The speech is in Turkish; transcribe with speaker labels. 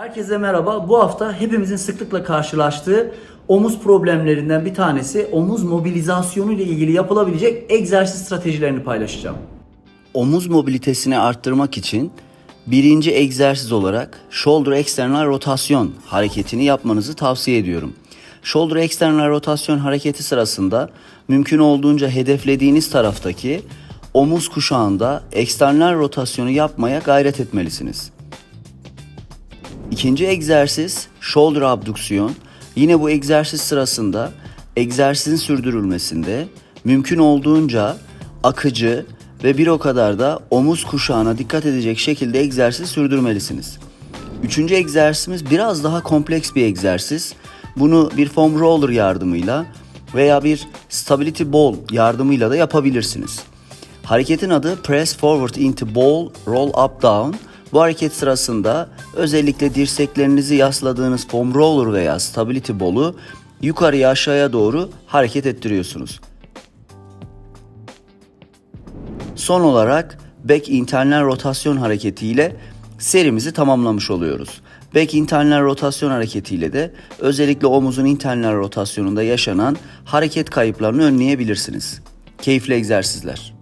Speaker 1: Herkese merhaba. Bu hafta hepimizin sıklıkla karşılaştığı omuz problemlerinden bir tanesi omuz mobilizasyonu ile ilgili yapılabilecek egzersiz stratejilerini paylaşacağım. Omuz mobilitesini arttırmak için birinci egzersiz olarak shoulder external rotasyon hareketini yapmanızı tavsiye ediyorum. Shoulder external rotasyon hareketi sırasında mümkün olduğunca hedeflediğiniz taraftaki omuz kuşağında eksternal rotasyonu yapmaya gayret etmelisiniz. İkinci egzersiz shoulder abduksiyon. Yine bu egzersiz sırasında egzersizin sürdürülmesinde mümkün olduğunca akıcı ve bir o kadar da omuz kuşağına dikkat edecek şekilde egzersiz sürdürmelisiniz. Üçüncü egzersizimiz biraz daha kompleks bir egzersiz. Bunu bir foam roller yardımıyla veya bir stability ball yardımıyla da yapabilirsiniz. Hareketin adı Press Forward into Ball Roll Up Down. Bu hareket sırasında özellikle dirseklerinizi yasladığınız foam roller veya stability ball'u yukarıya aşağıya doğru hareket ettiriyorsunuz. Son olarak back internal rotasyon hareketiyle serimizi tamamlamış oluyoruz. Back internal rotasyon hareketiyle de özellikle omuzun internal rotasyonunda yaşanan hareket kayıplarını önleyebilirsiniz. Keyifli egzersizler.